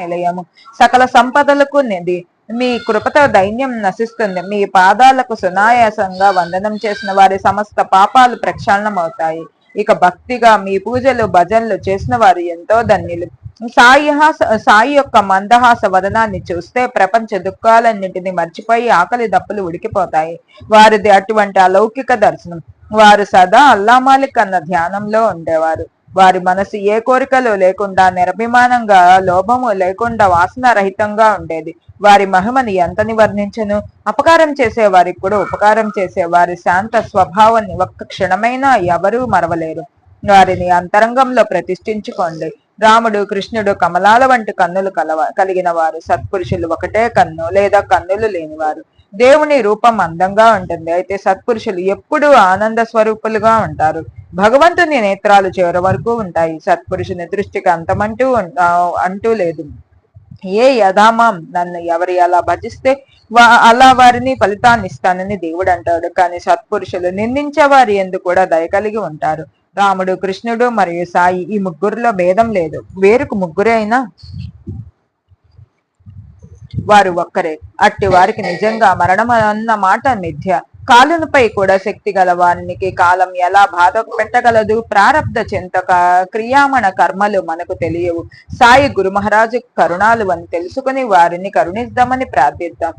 నిలయము. సకల సంపదలకు నిధి. మీ కృపతో దైన్యం నశిస్తుంది. మీ పాదాలకు సునాయాసంగా వందనం చేసిన వారి సమస్త పాపాలు ప్రక్షాళనమవుతాయి. ఇక భక్తిగా మీ పూజలు భజనలు చేసిన వారు ఎంతో ధన్యులు. సాయి సాయి యొక్క మందహాస వదనాన్ని చూస్తే ప్రపంచ దుఃఖాలన్నింటినీ మర్చిపోయి ఆకలి దప్పులు ఉడికిపోతాయి. వారిది అటువంటి అలౌకిక దర్శనం. వారు సదా అల్లామాలిక్ అన్న ధ్యానంలో ఉండేవారు. వారి మనసు ఏ కోరికలు లేకుండా నిరభిమానంగా లోభము లేకుండా వాసన రహితంగా ఉండేది. వారి మహిమని ఎంతని వర్ణించను? అపకారం చేసేవారికి కూడా ఉపకారం చేసే వారి శాంత స్వభావాన్ని ఒక్క క్షణమైనా ఎవరూ మరవలేరు. వారిని అంతరంగంలో ప్రతిష్ఠించుకోండి. రాముడు కృష్ణుడు కమలాల వంటి కన్నులు కలవ కలిగిన వారు సత్పురుషులు ఒకటే కన్ను లేదా కన్నులు లేనివారు. దేవుని రూపం అందంగా ఉంటుంది. అయితే సత్పురుషులు ఎప్పుడూ ఆనంద స్వరూపులుగా ఉంటారు. భగవంతుని నేత్రాలు చివరి వరకు ఉంటాయి. సత్పురుషుని దృష్టికి అంతమంటూ అంటూ లేదు. ఏ యథామాం? నన్ను ఎవరి అలా భజిస్తే వా- అలా వారిని ఫలితాన్ని ఇస్తానని దేవుడు అంటాడు. కానీ సత్పురుషులు నిందించే వారి ఎందు కూడా దయ కలిగి ఉంటారు. రాముడు కృష్ణుడు మరియు సాయి ఈ ముగ్గురులో భేదం లేదు. వేరుకు ముగ్గురే అయినా వారు ఒక్కరే. అట్టి వారికి నిజంగా మరణం అన్న మాట మిథ్య. కాలునిపై కూడా శక్తి గల వారికి కాలం ఎలా బాధ పెట్టగలదు ప్రారబ్ధ చింతక క్రియామణ కర్మలు మనకు తెలియవు. సాయి గురు మహారాజు కరుణాలు అని తెలుసుకుని వారిని కరుణిద్దామని ప్రార్థిద్దాం.